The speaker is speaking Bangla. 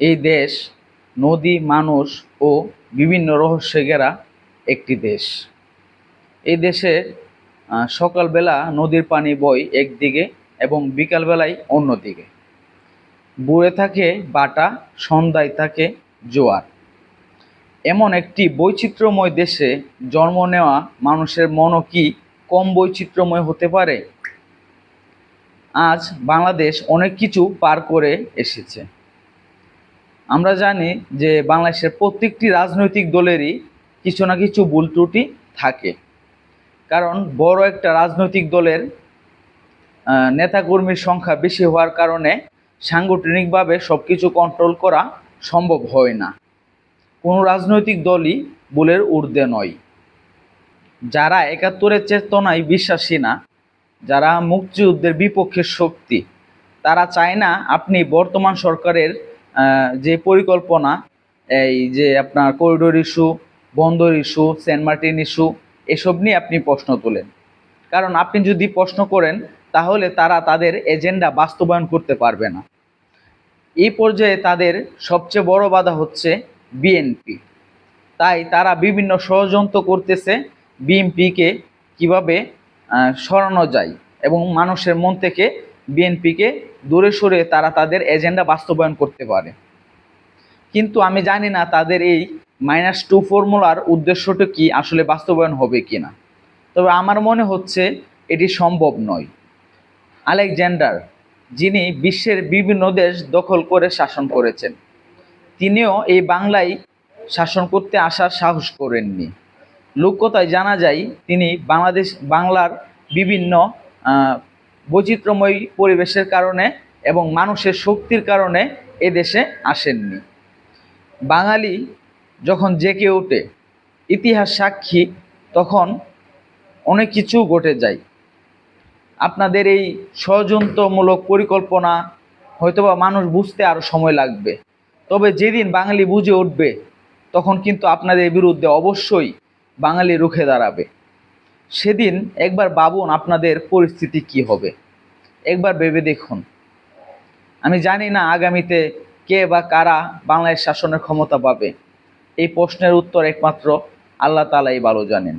এই দেশ, নদী, মানুষ ও বিভিন্ন রহস্যে ঘেরা একটি দেশ। এই দেশে সকালবেলা নদীর পানি বয় একদিকে এবং বিকালবেলায় অন্যদিকে। বুড়ে থাকে বাটা, সন্ধ্যায় থাকে জোয়ার। এমন একটি বৈচিত্র্যময় দেশে জন্ম নেওয়া মানুষের মনও কি কম বৈচিত্র্যময় হতে পারে? আজ বাংলাদেশ অনেক কিছু পার করে এসেছে। আমরা জানি যে বাংলাদেশের প্রত্যেকটি রাজনৈতিক দলেরই কিছু না কিছু ভুল ত্রুটি থাকে। কারণ বড় একটা রাজনৈতিক দলের নেতাকর্মীর সংখ্যা বেশি হওয়ার কারণে সাংগঠনিকভাবে সব কিছু কন্ট্রোল করা সম্ভব হয় না। কোনো রাজনৈতিক দলই ভুলের ঊর্ধ্বে নয়। যারা একাত্তরের চেতনায় বিশ্বাসী না, যারা মুক্তিযুদ্ধের বিপক্ষের শক্তি, তারা চায় না আপনি বর্তমান সরকারের যে পরিকল্পনা, এই যে আপনার করিডোর ইস্যু বন্দর ইস্যু সেন্ট মার্টিন ইস্যু এসব নিয়ে আপনি প্রশ্ন তোলেন। কারণ আপনি যদি প্রশ্ন করেন, তাহলে তারা তাদের এজেন্ডা বাস্তবায়ন করতে পারবে না। এই পর্যায়ে তাদের সবচেয়ে বড় বাধা হচ্ছে বিএনপি তাই তারা বিভিন্ন ষড়যন্ত্র করতেছে বিএনপিকে কীভাবে সরানো যায় এবং মানুষের মন থেকে বিএনপিকে দূরে সরে তারা তাদের এজেন্ডা বাস্তবায়ন করতে পারে। কিন্তু আমি জানি না তাদের এই মাইনাস টু ফর্মুলার উদ্দেশ্যটা কি, আসলে বাস্তবায়ন হবে কিনা। তবে আমার মনে হচ্ছে এটি সম্ভব নয়। আলেকজান্ডার, যিনি বিশ্বের বিভিন্ন দেশ দখল করে শাসন করেছেন, তিনিও এই বাংলায় শাসন করতে আসার সাহস করেননি। লোককথায় জানা যায়, তিনি বাংলাদেশ, বাংলার বিভিন্ন বৈচিত্র্যময় পরিবেশের কারণে এবং মানুষের শক্তির কারণে এ দেশে আসেননি। বাঙালি যখন জেগে ওঠে, ইতিহাস সাক্ষী, তখন অনেক কিছু ঘটে যায়। আপনাদের এই ষড়যন্ত্রমূলক পরিকল্পনা হয়তোবা মানুষ বুঝতে আরও সময় লাগবে। তবে যেদিন বাঙালি বুঝে উঠবে, তখন কিন্তু আপনাদের বিরুদ্ধে অবশ্যই বাঙালি রুখে দাঁড়াবে। সেদিন একবার ভাবুন আপনাদের পরিস্থিতি কি হবে? একবার ভেবে দেখুন। আমি জানি না আগামীতে কে বা কারা বাংলাদেশ শাসনের ক্ষমতা পাবে। এই প্রশ্নের উত্তর একমাত্র আল্লাহ তালাই ভালো জানেন।